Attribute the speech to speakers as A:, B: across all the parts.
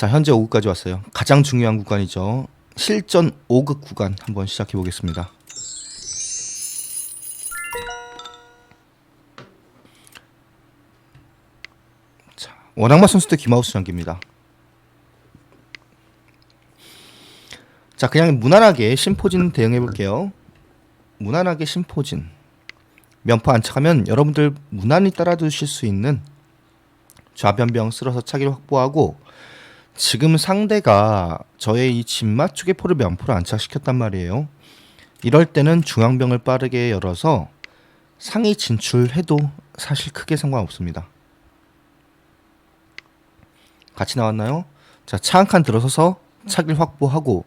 A: 자, 현재 5급까지 왔어요. 가장 중요한 구간이죠. 실전 5급 구간 한번 시작해 보겠습니다. 자, 원악마 선수도 김하우스 장기입니다. 자, 그냥 무난하게 심포진 대응해 볼게요. 무난하게 심포진. 면포 안착하면 여러분들 무난히 따라 두실 수 있는 좌변병 쓸어서 차기를 확보하고 지금 상대가 저의 이 진마 쪽에 포를 면포를 안착시켰단 말이에요. 이럴 때는 중앙병을 빠르게 열어서 상위 진출해도 사실 크게 상관없습니다. 같이 나왔나요? 자, 차 한 칸 들어서서 차기를 확보하고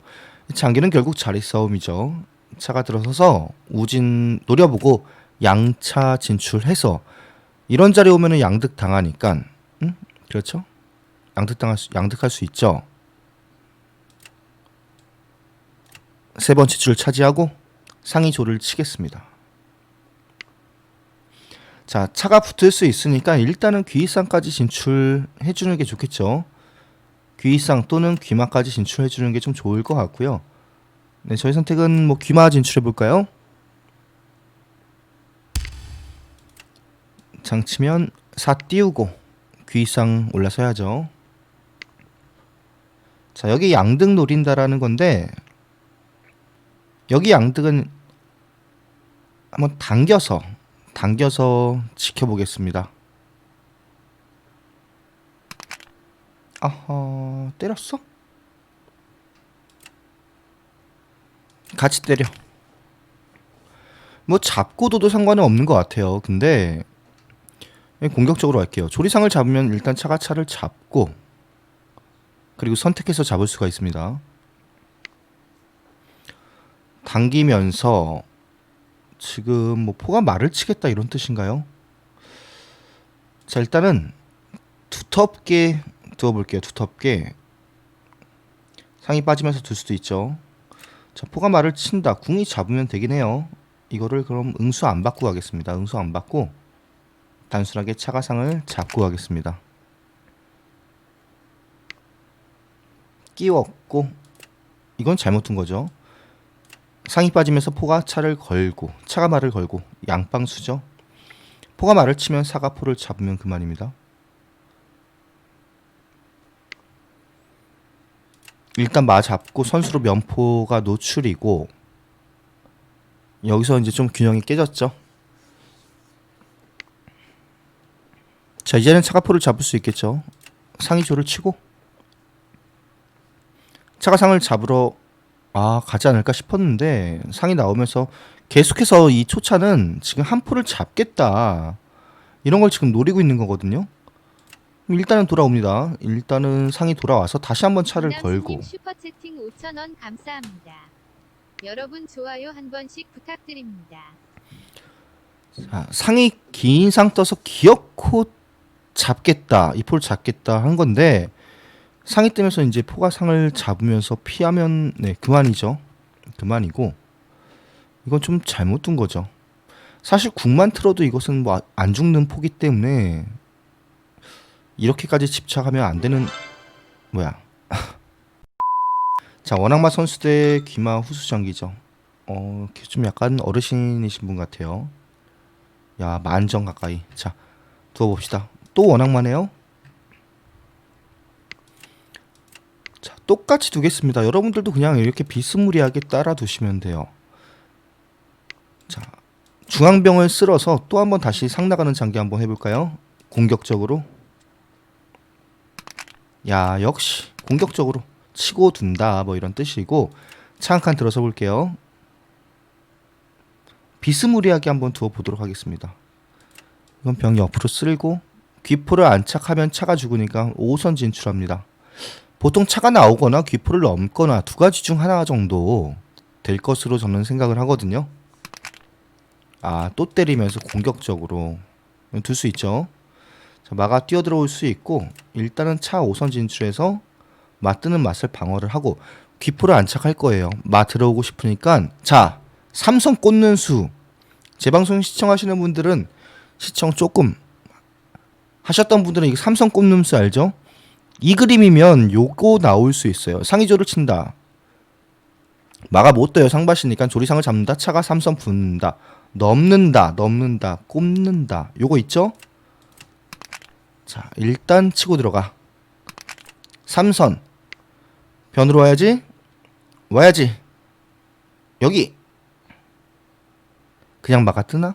A: 장기는 결국 자리 싸움이죠. 차가 들어서서 우진 노려보고 양차 진출해서 이런 자리 오면은 양득 당하니까 음? 그렇죠? 양득 당할 수, 양득할 수 있죠. 세 번째 줄 차지하고 상위 조를 치겠습니다. 자, 차가 붙을 수 있으니까 일단은 귀이상까지 진출해 주는 게 좋겠죠. 귀이상 또는 귀마까지 진출해 주는 게 좀 좋을 것 같고요. 네, 저희 선택은 뭐 귀마 진출해 볼까요? 장치면 4 띄우고 귀이상 올라서야죠. 자, 여기 양득 노린다라는 건데 여기 양득은 한번 당겨서 당겨서 지켜보겠습니다. 아하, 때렸어? 같이 때려. 뭐 잡고도도 상관은 없는 것 같아요. 근데 공격적으로 할게요. 조리상을 잡으면 일단 차가 차를 잡고 그리고 선택해서 잡을 수가 있습니다. 당기면서 지금 뭐 포가 말을 치겠다 이런 뜻인가요? 자 일단은 두텁게 두어볼게요. 두텁게 상이 빠지면서 둘 수도 있죠. 자 포가 말을 친다. 궁이 잡으면 되긴 해요. 이거를 그럼 응수 안 받고 가겠습니다. 응수 안 받고 단순하게 차가상을 잡고 가겠습니다. 끼웠고 이건 잘못 둔 거죠. 상이 빠지면서 포가 차를 걸고 차가 말을 걸고 양방수죠. 포가 말을 치면 사가 포를 잡으면 그만입니다. 일단 마 잡고 선수로 면포가 노출이고 여기서 이제 좀 균형이 깨졌죠. 자 이제는 차가포를 잡을 수 있겠죠. 상위조를 치고 차가 상을 잡으러 아 가지 않을까 싶었는데 상이 나오면서 계속해서 이 초차는 지금 한 포를 잡겠다 이런 걸 지금 노리고 있는 거거든요. 일단은 돌아옵니다. 일단은 상이 돌아와서 다시 한번 차를 걸고
B: 슈퍼채팅 5,000원 감사합니다. 여러분 좋아요 한 번씩 부탁드립니다.
A: 자, 상이 긴 상 떠서 기어코 잡겠다 이 포를 잡겠다 한 건데 상이 뜨면서 이제 포가 상을 잡으면서 피하면 네 그만이죠. 그만이고 이건 좀 잘못 둔 거죠. 사실 국만 틀어도 이것은 뭐 안 죽는 포기 때문에 이렇게까지 집착하면 안 되는 뭐야. 자 원악마 선수 대 귀마 후수장기죠. 어 좀 약간 어르신이신 분 같아요. 야 만정 가까이. 자 두어 봅시다. 또 원악마네요 똑같이 두겠습니다. 여러분들도 그냥 이렇게 비스무리하게 따라 두시면 돼요. 자 중앙병을 쓸어서 또 한번 다시 상 나가는 장기 한번 해볼까요? 공격적으로. 야 역시 공격적으로 치고 둔다 뭐 이런 뜻이고. 차 한 칸 들어서 볼게요. 비스무리하게 한번 두어 보도록 하겠습니다. 이건 병 옆으로 쓸고 귀포를 안착하면 차가 죽으니까 5선 진출합니다. 보통 차가 나오거나 귀포를 넘거나 두 가지 중 하나 정도 될 것으로 저는 생각을 하거든요. 아, 또 때리면서 공격적으로 둘 수 있죠. 자, 마가 뛰어들어올 수 있고 일단은 차 5선 진출해서 맞뜨는 맛을 방어를 하고 귀포를 안착할 거예요. 마 들어오고 싶으니까 자, 삼성 꽂는 수. 제 방송 시청하시는 분들은 시청 조금 하셨던 분들은 이거 삼성 꼽는 수 알죠? 이 그림이면 요거 나올 수 있어요. 상위조를 친다. 마가 못 떠요. 상밭이니까 조리상을 잡는다. 차가 삼선 붓는다. 넘는다. 넘는다. 꼽는다. 요거 있죠? 자, 일단 치고 들어가. 삼선. 변으로 와야지. 와야지. 여기. 그냥 막아 뜨나?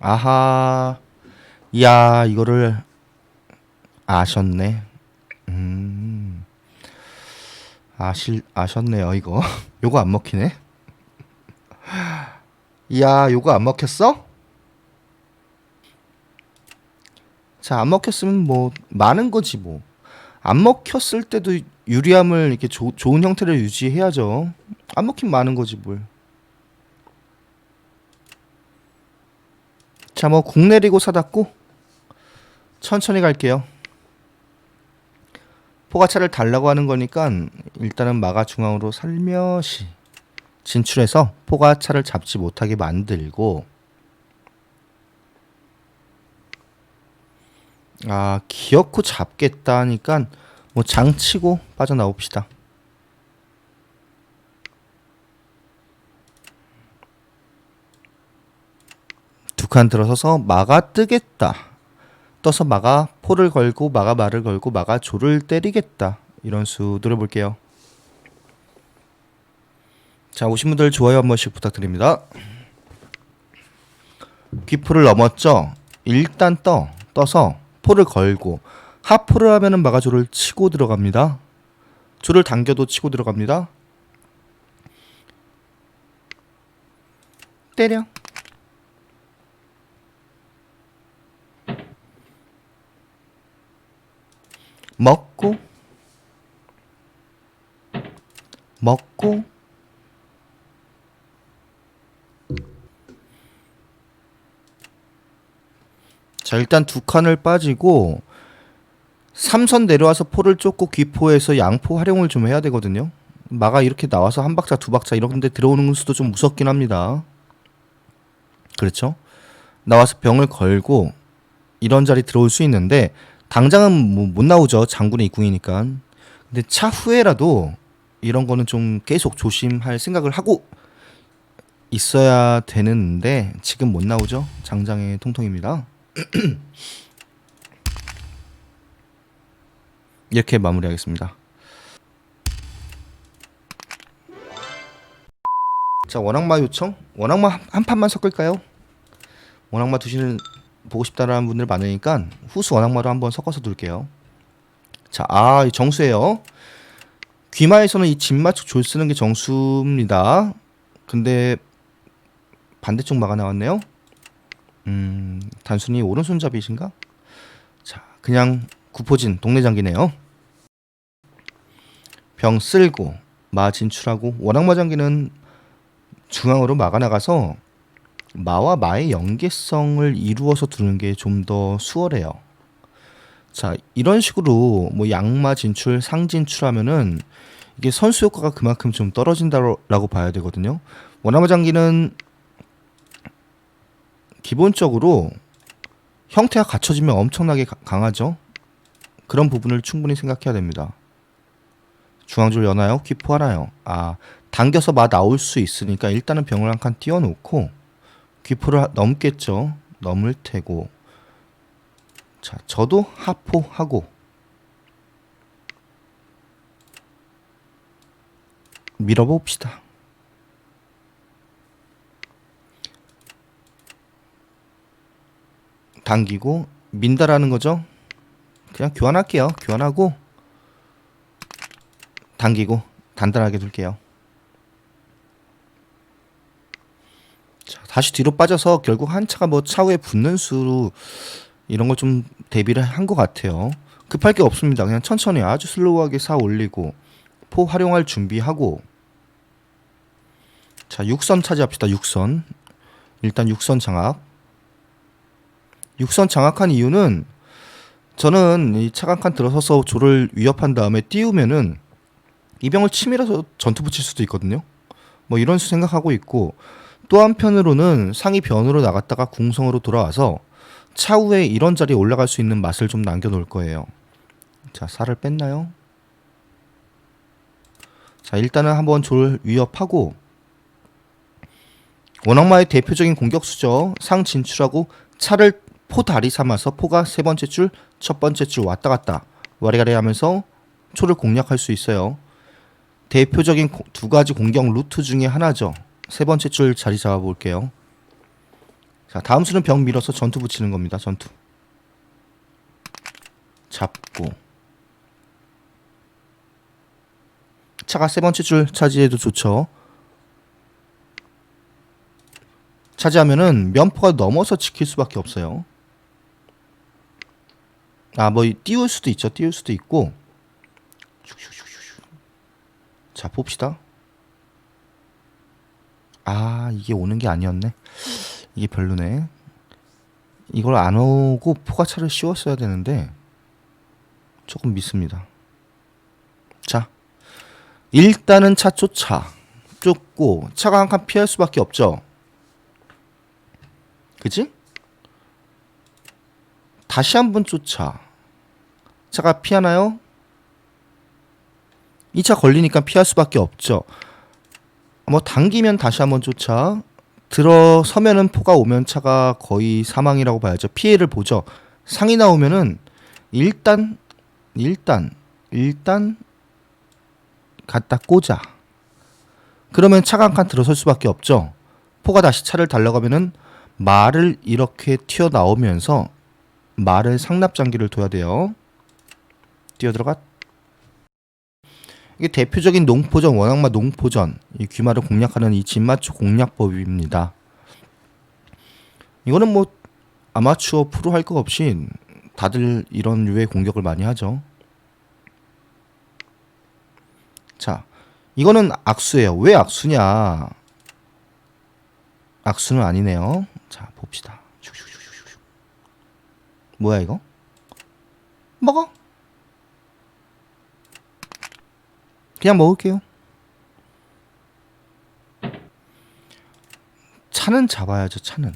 A: 아하. 야, 이거를 아셨네. 음. 아실 아셨네요, 이거. 요거 안 먹히네. 야, 요거 안 먹혔어? 자, 안 먹혔으면 뭐 많은 거지 뭐. 안 먹혔을 때도 유리함을 이렇게 조, 좋은 형태를 유지해야죠. 안 먹히면 많은 거지 뭘. 자, 뭐 국 내리고 사닫고 천천히 갈게요. 포가차를 달라고 하는 거니까 일단은 마가 중앙으로 살며시 진출해서 포가차를 잡지 못하게 만들고 아 기어코 잡겠다 하니까 뭐 장치고 빠져나옵시다. 두 칸 들어서서 마가 뜨겠다. 떠서 마가 포를 걸고 마가 말을 걸고 마가 조를 때리겠다. 이런 수 노려볼게요. 자 오신 분들 좋아요 한 번씩 부탁드립니다. 귀포를 넘었죠. 일단 떠 떠서 포를 걸고 하포를 하면은 마가 조를 치고 들어갑니다. 조를 당겨도 치고 들어갑니다. 때려. 먹고 먹고 자 일단 두 칸을 빠지고 삼선 내려와서 포를 쫓고 귀포에서 양포 활용을 좀 해야 되거든요. 마가 이렇게 나와서 한 박자 두 박자 이런 데 들어오는 수도 좀 무섭긴 합니다. 그렇죠? 나와서 병을 걸고 이런 자리 들어올 수 있는데 당장은 뭐 못 나오죠. 장군의 입궁이니까. 근데 차후에라도 이런 거는 좀 계속 조심할 생각을 하고 있어야 되는데 지금 못 나오죠. 장장의 통통입니다. 이렇게 마무리하겠습니다. 자 원악마 요청 원악마 한- 한 판만 섞을까요? 원악마 두시는 보고 싶다라는 분들 많으니까 후수 원악마로 한번 섞어서 둘게요. 자, 아, 이 정수예요. 귀마에서는 이 진마축 졸 쓰는 게 정수입니다. 근데 반대쪽 마가 나왔네요. 음, 단순히 오른손잡이신가? 자, 그냥 구포진 동네 장기네요. 병 쓸고 마 진출하고 원악마 장기는 중앙으로 마가 나가서 마와 마의 연계성을 이루어서 두는 게 좀 더 수월해요. 자, 이런 식으로 뭐 양마 진출, 상 진출하면은 이게 선수 효과가 그만큼 좀 떨어진다라고 봐야 되거든요. 원화마 장기는 기본적으로 형태가 갖춰지면 엄청나게 가- 강하죠. 그런 부분을 충분히 생각해야 됩니다. 중앙줄 여나요? 귀포 하나요? 아, 당겨서 마 나올 수 있으니까 일단은 병을 한 칸 띄워놓고 귀포를 하- 넘겠죠. 넘을 테고. 자, 저도 하포하고 밀어봅시다. 당기고 민다라는 거죠. 그냥 교환할게요. 교환하고 당기고 단단하게 둘게요. 자, 다시 뒤로 빠져서 결국 한 차가 뭐 차후에 붙는 수로 이런 걸 좀 대비를 한 것 같아요. 급할 게 없습니다. 그냥 천천히 아주 슬로우하게 사 올리고 포 활용할 준비하고 자 6선 차지합시다. 6선 일단 6선 장악 6선 장악한 이유는 저는 이 차강칸 들어서서 조를 위협한 다음에 띄우면은 이병을 치밀어서 전투 붙일 수도 있거든요. 뭐 이런 수 생각하고 있고 또 한편으로는 상이 변으로 나갔다가 궁성으로 돌아와서 차후에 이런 자리에 올라갈 수 있는 맛을 좀 남겨놓을 거예요. 자, 살을 뺐나요? 자, 일단은 한번 졸 위협하고 원악마의 대표적인 공격수죠. 상 진출하고 차를 포 다리 삼아서 포가 세 번째 줄, 첫 번째 줄 왔다 갔다 와리가리 하면서 초를 공략할 수 있어요. 대표적인 고- 두 가지 공격 루트 중에 하나죠. 세 번째 줄 자리 잡아 볼게요. 자, 다음 수는 병 밀어서 전투 붙이는 겁니다. 전투. 잡고 차가 세 번째 줄 차지해도 좋죠. 차지하면은 면포가 넘어서 지킬 수밖에 없어요. 아, 뭐 띄울 수도 있죠. 띄울 수도 있고. 자, 봅시다. 아, 이게 오는 게 아니었네. 이게 별로네. 이걸 안 오고 포가차를 씌웠어야 되는데 조금 믿습니다. 자, 일단은 차 쫓아 쫓고 차가 한 칸 피할 수밖에 없죠. 그지? 다시 한 번 쫓아 차가 피하나요? 이 차 걸리니까 피할 수밖에 없죠. 뭐 당기면 다시 한번 쫓아 들어서면은 포가 오면 차가 거의 사망이라고 봐야죠. 피해를 보죠. 상이 나오면은 일단 일단 일단 갖다 꽂아. 그러면 차가 한 칸 들어설 수밖에 없죠. 포가 다시 차를 달려가면은 말을 이렇게 튀어나오면서 말을 상납 장기를 둬야 돼요. 뛰어들어가. 이게 대표적인 농포전 원악마 농포전 이 귀마를 공략하는 이 진마초 공략법입니다. 이거는 뭐 아마추어 프로 할거 없이 다들 이런 류의 공격을 많이 하죠. 자, 이거는 악수예요. 왜 악수냐? 악수는 아니네요. 자, 봅시다. 뭐야 이거? 먹어. 그냥 먹을게요. 차는 잡아야죠. 차는.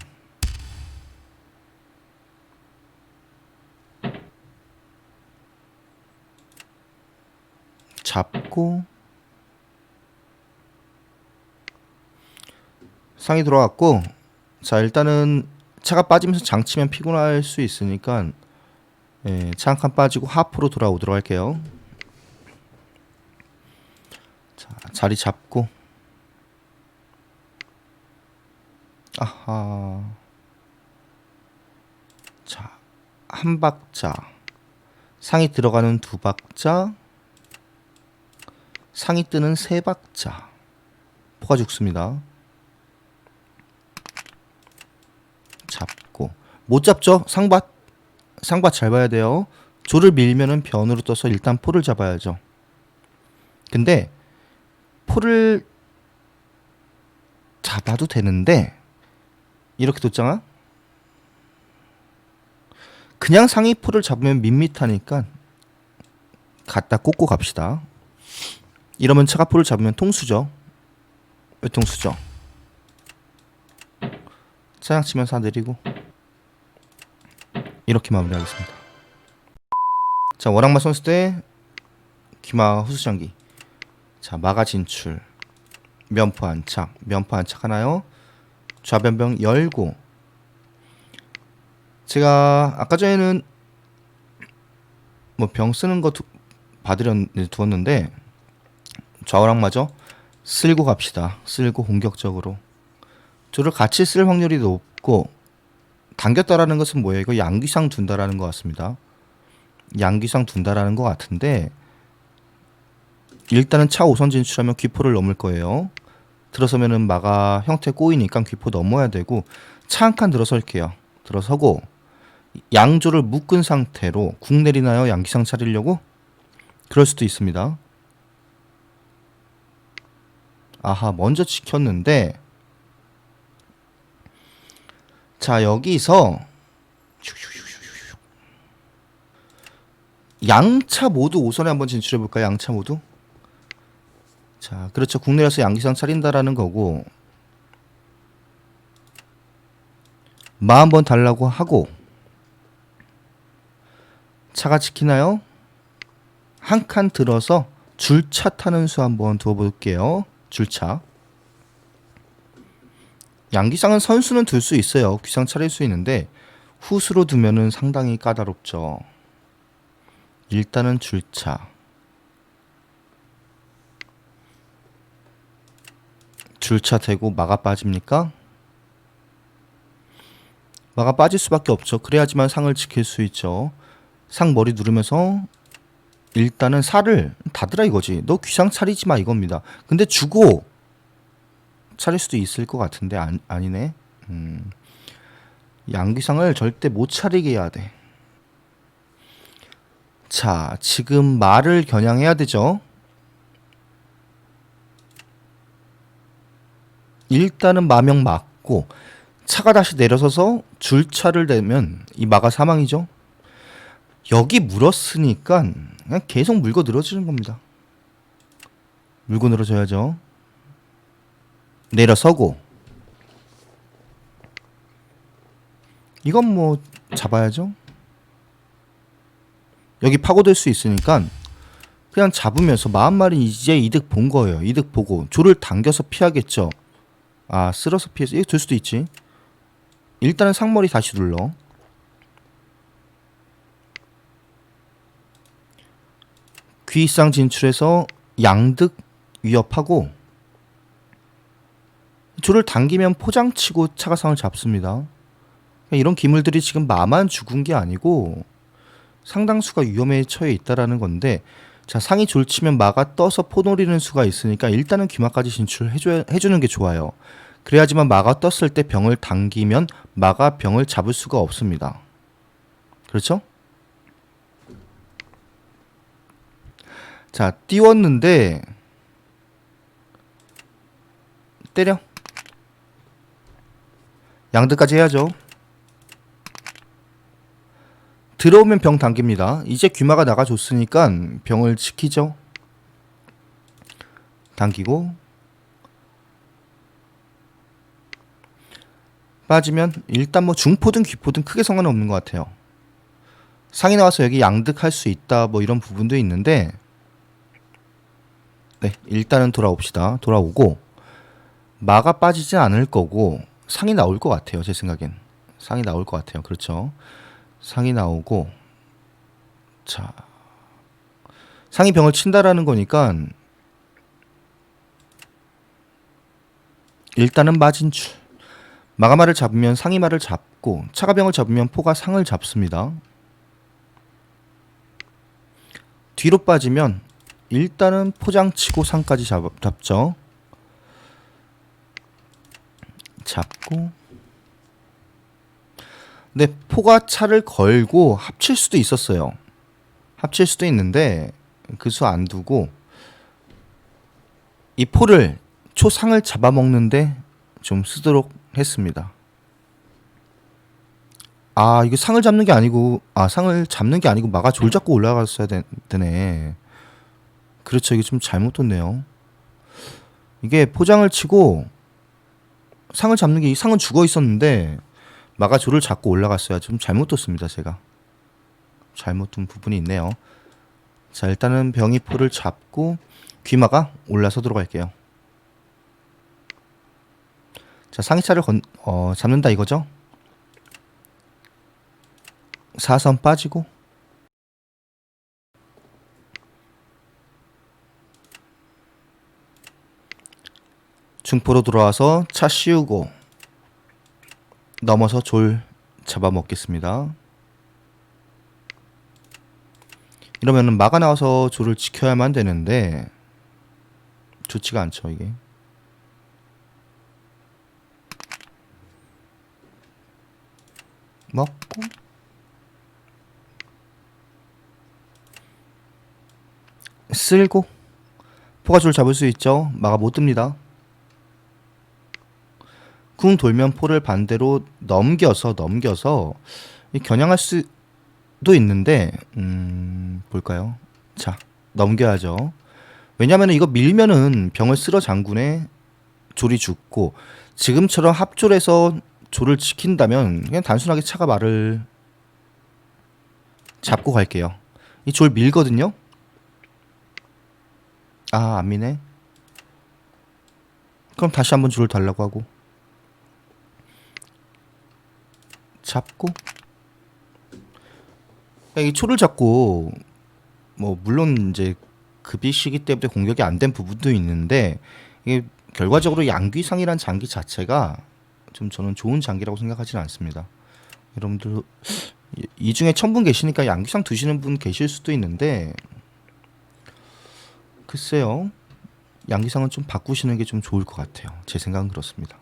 A: 잡고 상이 들어왔고 자 일단은 차가 빠지면서 장치면 피곤할 수 있으니까 예, 차한 칸 빠지고 하프로 돌아오도록 할게요. 자 자리 잡고. 아하. 자 한 박자. 상이 들어가는 두 박자. 상이 뜨는 세 박자. 포가 죽습니다. 잡고. 못 잡죠? 상밭. 상밭 잘 봐야 돼요. 조를 밀면은 변으로 떠서 일단 포를 잡아야죠. 근데 포를 잡아도 되는데 이렇게 뒀잖아? 그냥 상위 포를 잡으면 밋밋하니까 갖다 꽂고 갑시다. 이러면 차가 포를 잡으면 통수죠. 왜 통수죠. 짜장 치면 사 내리고. 이렇게 마무리하겠습니다. 자 워낙마 선수 때 기마 후수장기 자 마가 진출 면포 안착 면포 안착 하나요? 좌변병 열고 제가 아까 전에는 뭐 병 쓰는 거 두, 받으려 두었는데 좌우랑마저 쓸고 갑시다. 쓸고 공격적으로 조를 같이 쓸 확률이 높고 당겼다라는 것은 뭐예요? 이거 양귀상 둔다라는 것 같습니다. 양귀상 둔다라는 것 같은데 일단은 차 5선 진출하면 귀포를 넘을 거예요. 들어서면은 마가 형태 꼬이니까 귀포 넘어야 되고 차 한 칸 들어설게요. 들어서고 양조를 묶은 상태로 궁 내리나요? 양귀상 차리려고? 그럴 수도 있습니다. 아하 먼저 지켰는데 자 여기서. 양차 모두 5선에 한번 진출해 볼까요? 양차 모두 자 그렇죠 국내에서 양기상 차린다라는 거고 마 한번 달라고 하고 차가 지키나요? 한 칸 들어서 줄차 타는 수 한번 두어 볼게요. 줄차. 양귀상은 선수는 둘 수 있어요. 귀상 차릴 수 있는데 후수로 두면은 상당히 까다롭죠. 일단은 줄차. 줄차 대고 막아 빠집니까? 막아 빠질 수밖에 없죠. 그래야지만 상을 지킬 수 있죠. 상 머리 누르면서 일단은 살을 닫으라 이거지. 너 귀상 차리지 마 이겁니다. 근데 주고 차릴 수도 있을 것 같은데 안, 아니네. 음. 양귀상을 절대 못 차리게 해야 돼. 자, 지금 말을 겨냥해야 되죠. 일단은 마명 맞고 차가 다시 내려서서 줄차를 대면 이 마가 사망이죠. 여기 물었으니까 그냥 계속 물고 늘어지는 겁니다. 물고 늘어져야죠. 내려서고 이건 뭐 잡아야죠. 여기 파고들 수 있으니까 그냥 잡으면서 마음말이 이제 이득 본 거예요. 이득 보고 조를 당겨서 피하겠죠. 아 쓸어서 피해서 이거 될 수도 있지. 일단은 상머리 다시 눌러. 귀상 진출해서 양득 위협하고 조를 당기면 포장치고 차가상을 잡습니다. 이런 기물들이 지금 마만 죽은 게 아니고 상당수가 위험에 처해 있다라는 건데 자 상이 졸치면 마가 떠서 포 노리는 수가 있으니까 일단은 귀마까지 진출해줘야 해주는 게 좋아요. 그래야지만 마가 떴을 때 병을 당기면 마가 병을 잡을 수가 없습니다. 그렇죠? 자 띄웠는데 때려 양득까지 해야죠. 들어오면 병 당깁니다. 이제 귀마가 나가줬으니까 병을 지키죠. 당기고 빠지면 일단 뭐 중포든 귀포든 크게 상관은 없는 것 같아요. 상이 나와서 여기 양득할 수 있다 뭐 이런 부분도 있는데 네 일단은 돌아옵시다. 돌아오고 마가 빠지진 않을 거고 상이 나올 것 같아요. 제 생각엔 상이 나올 것 같아요. 그렇죠. 상이 나오고 자 상이 병을 친다라는 거니까 일단은 마진출 마가마를 잡으면 상이 말을 잡고 차가병을 잡으면 포가 상을 잡습니다. 뒤로 빠지면 일단은 포장치고 상까지 잡, 잡죠. 잡고 근데 포가 차를 걸고 합칠 수도 있었어요. 합칠 수도 있는데 그 수 안 두고 이 포를 초상을 잡아먹는데 좀 쓰도록 했습니다. 아 이게 상을 잡는 게 아니고 아 상을 잡는 게 아니고 마가 졸 잡고 올라갔어야 되, 되네. 그렇죠 이게 좀 잘못 뒀네요. 이게 포장을 치고 상을 잡는 게 이 상은 죽어 있었는데 마가 조를 잡고 올라갔어야 좀 잘못 뒀습니다 제가. 잘못 둔 부분이 있네요. 자 일단은 병이 포를 잡고 귀마가 올라서도록 할게요. 자 상의차를 건, 어, 잡는다 이거죠? 사선 빠지고. 중포로 돌아와서 차 씌우고 넘어서 졸 잡아먹겠습니다. 이러면은 마가 나와서 졸을 지켜야만 되는데 좋지가 않죠 이게. 먹고 쓸고 포가줄 잡을 수 있죠. 마가 못 듭니다. 궁 돌면 포를 반대로 넘겨서 넘겨서 이 겨냥할 수도 있는데 음 볼까요? 자 넘겨야죠. 왜냐하면 이거 밀면은 병을 쓸어 장군에 졸이 죽고 지금처럼 합졸해서 졸을 지킨다면 그냥 단순하게 차가 말을 잡고 갈게요. 이 졸 밀거든요. 아, 안 미네. 그럼 다시 한번 줄을 달라고 하고 잡고 그러니까 이 초를 잡고 뭐 물론 이제 급이 시기 때문에 공격이 안 된 부분도 있는데 이게 결과적으로 양귀상이란 장기 자체가 좀 저는 좋은 장기라고 생각하지는 않습니다. 여러분들 이- 이 중에 천 분 계시니까 양귀상 드시는 분 계실 수도 있는데 글쎄요 양귀상은 좀 바꾸시는 게 좀 좋을 것 같아요. 제 생각은 그렇습니다.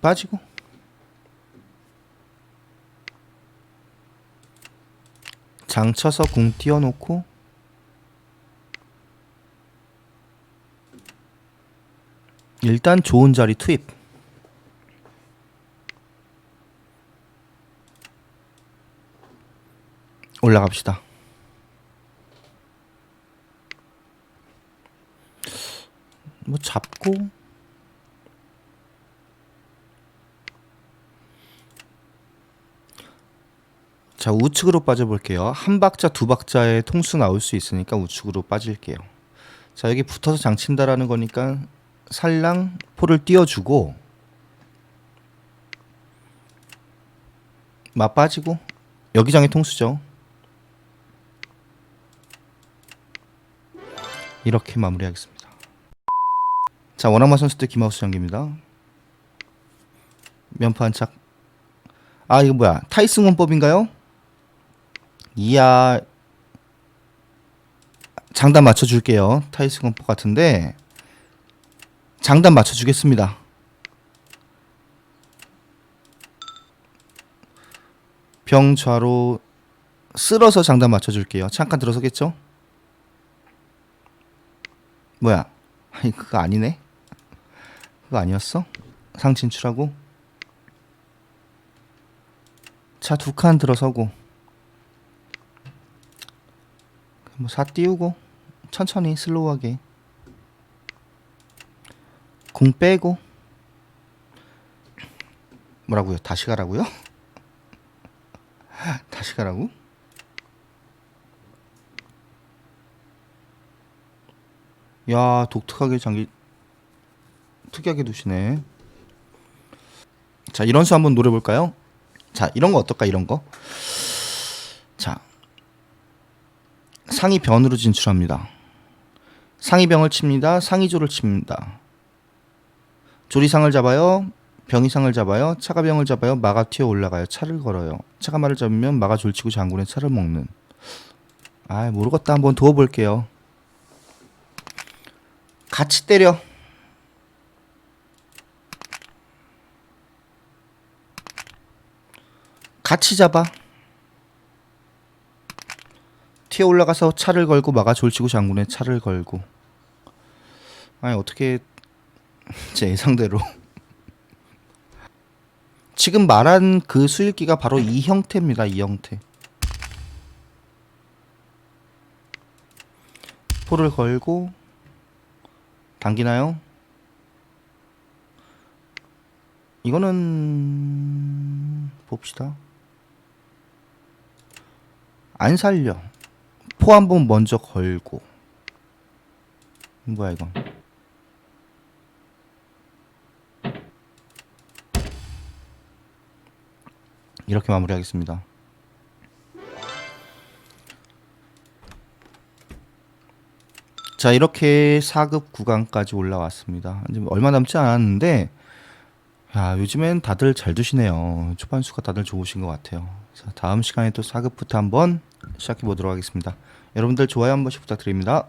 A: 빠지고. 장 쳐서 궁 띄워놓고. 일단 좋은 자리 투입. 올라갑시다. 뭐 잡고 자 우측으로 빠져볼게요. 한 박자 두 박자의 통수 나올 수 있으니까 우측으로 빠질게요. 자 여기 붙어서 장친다라는 거니까 살랑 포를 띄워주고 마 빠지고 여기장의 통수죠. 이렇게 마무리하겠습니다. 자 원악마 선수 때 김하우스 장기입니다. 면포 한착. 아 이거 뭐야 타이슨 원법인가요? 이야 장단 맞춰줄게요. 타이슨 원법 같은데 장단 맞춰주겠습니다. 병 좌로 쓸어서 장단 맞춰줄게요. 잠깐 들어서겠죠? 뭐야? 아니 그거 아니네. 그거 아니었어? 상 진출하고 차두칸 들어서고 뭐사 띄우고 천천히 슬로우하게 공 빼고 뭐라고요? 다시 가라고요? 다시 가라고? 야 독특하게 장기 특이하게 두시네. 자 이런 수 한번 노려볼까요? 자 이런 거 어떨까 이런 거. 자 상위 변으로 진출합니다. 상위 병을 칩니다. 상위조를 칩니다. 조리상을 잡아요. 병이상을 잡아요. 차가 병을 잡아요. 마가 튀어 올라가요. 차를 걸어요. 차가마를 잡으면 마가 졸치고 장군의 차를 먹는. 아 모르겠다. 한번 두어볼게요. 같이 때려. 같이 잡아. 튀어 올라가서 차를 걸고 마가 졸치고 장군의 차를 걸고. 아니 어떻게 제 예상대로 지금 말한 그 수일기가 바로 이 형태입니다. 이 형태. 포를 걸고 당기나요? 이거는 봅시다. 안 살려. 포 한 번 먼저 걸고. 뭐야 이건? 이렇게 마무리하겠습니다. 자 이렇게 4급 구간까지 올라왔습니다. 이제 얼마 남지 않았는데 야 요즘엔 다들 잘 두시네요. 초반수가 다들 좋으신 것 같아요. 자 다음 시간에 또 4급부터 한번 시작해 보도록 하겠습니다. 여러분들 좋아요 한 번씩 부탁드립니다.